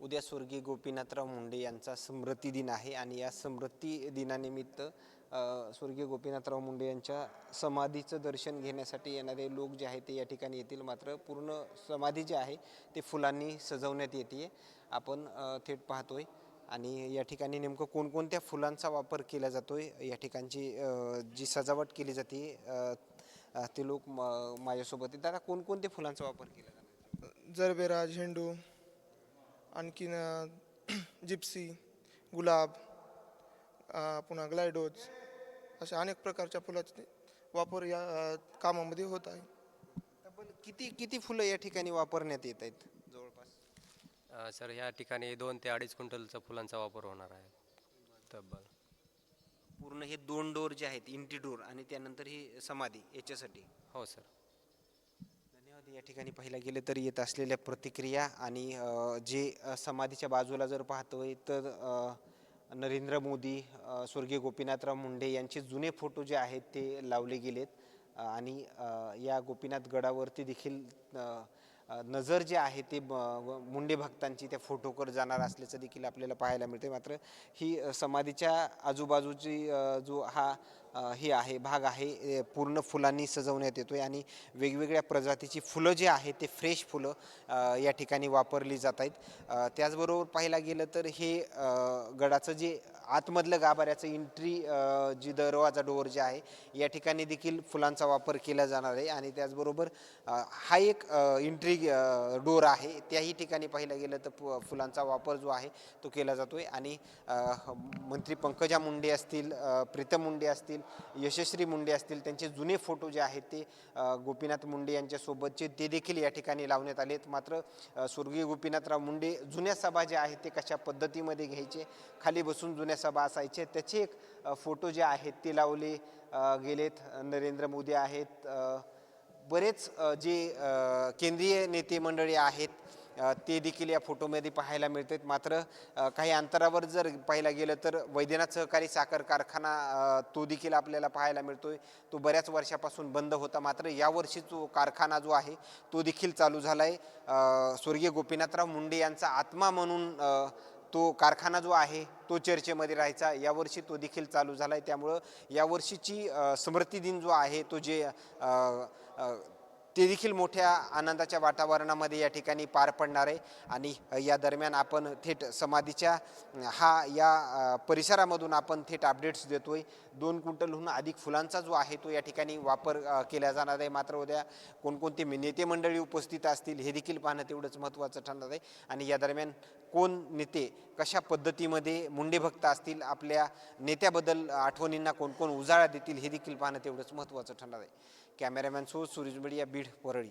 उद्या स्वर्गीय गोपीनाथराव मुंडे यांचा स्मृती दिन आहे आणि या स्मृती दिनानिमित्त स्वर्गीय गोपीनाथराव मुंडे यांच्या समाधीचं दर्शन घेण्यासाठी येणारे लोक जे आहेत ते या ठिकाणी येतील. मात्र पूर्ण समाधी जी आहे ते फुलांनी सजवण्यात येते आपण थेट पाहतोय. आणि या ठिकाणी नेमकं कोणकोणत्या फुलांचा वापर केला जातो आहे या ठिकाणची जी सजावट केली जाते ते लोक म- माझ्यासोबत दादा कोणकोणत्या फुलांचा वापर केला जातो जरबेरा झेंडू आणखीन जिप्सी गुलाब पुन्हा ग्लायडोज अशा अनेक प्रकारच्या फुलाचे वापर या कामामध्ये होत आहे. तब्बल किती किती फुलं या ठिकाणी वापरण्यात येत आहेत? जवळपास. सर ह्या ठिकाणी दोन ते अडीच क्विंटलचा फुलांचा वापर होणार आहे. तब्बल. पूर्ण हे दोन डोर जे आहेत इंटी डोर आणि त्यानंतर ही समाधी याच्यासाठी. हो सर. धन्यवाद या ठिकाणी पाहिलं गेलं तर येत असलेल्या प्रतिक्रिया आणि जे समाधीच्या बाजूला जर पाहतोय तर नरेंद्र मोदी स्वर्गीय गोपीनाथराव मुंडे यांचे जुने फोटो जे आहेत ते लावले गेलेत. आणि या गोपीनाथ गडावरती देखील नजर जे आहे ते मुंडे भक्तांची त्या फोटोकर जाणार असल्याचं देखील आपल्याला पाहायला मिळते मात्र ही समाधीच्या आजूबाजूची जो हा हे आहे भाग आहे पूर्ण फुलांनी सजवण्यात येतो आहे आणि वेगवेगळ्या प्रजातीची फुलं जी आहेत ते फ्रेश फुलं या ठिकाणी वापरली जात आहेत. त्याचबरोबर पाहायला गेलं तर हे गडाचं जे आतमधलं गाभाऱ्याचं एंट्री जी दरवाजा डोअर जे आहे या ठिकाणी देखील फुलांचा वापर केला जाणार आहे आणि त्याचबरोबर हा एक एंट्री डोअर आहे. त्याही ठिकाणी पाहिलं गेलं तर फुलांचा वापर जो आहे तो केला जातो आहे आणि मंत्री पंकजा मुंडे असतील प्रीतम मुंडे असतील यशस्वी मुंडे असतील त्यांचे जुने फोटो जे आहेत ते गोपीनाथ मुंडे यांच्यासोबतचे ते देखील या ठिकाणी लावण्यात आलेत. मात्र स्वर्गीय गोपीनाथराव मुंडे जुन्या सभा ज्या आहेत ते कशा पद्धतीमध्ये घ्यायचे खाली बसून जुन्या सभा असायचे त्याचे एक फोटो जे आहेत ते लावले गेलेत. नरेंद्र मोदी आहेत. बरेच जे केंद्रीय नेते मंडळी आहेत ते देखील या फोटोमध्ये पाहायला मिळतात मात्र काही अंतरावर जर पाहायला गेलं तर वैद्यनाथ सहकारी साखर कारखाना तो देखील आपल्याला पाहायला मिळतोय. तो बऱ्याच वर्षापासून बंद होता. मात्र यावर्षी जो कारखाना जो आहे तो देखील चालू झाला आहे स्वर्गीय गोपीनाथराव मुंडे यांचा आत्मा म्हणून तो कारखाना जो आहे तो चर्चेमध्ये राहायचा. यावर्षी तो देखील चालू झाला आहे त्यामुळं यावर्षीची स्मृती दिन जो आहे तो जे ते देखील मोठ्या आनंदाच्या वातावरणामध्ये या ठिकाणी पार पडणार आहे. आणि या दरम्यान आपण थेट समाधीच्या हा या परिसरामधून आपण थेट अपडेट्स देतोय. दोन क्विंटलहून अधिक फुलांचा जो आहे तो या ठिकाणी वापर केला जाणार आहे. मात्र उद्या कोणकोणते नेते मंडळी उपस्थित असतील हे देखील पाहणं तेवढंच महत्त्वाचं ठरणार आहे. आणि या दरम्यान कोण नेते? कशा पद्धतीमध्ये मुंडे भक्त असतील? आपल्या नेत्याबद्दल आठवणींना कोण कोण उजाळा देतील? हे देखील पाहणं तेवढंच महत्त्वाचं ठरणार आहे. Cameraman so Suresh media Beed Parli.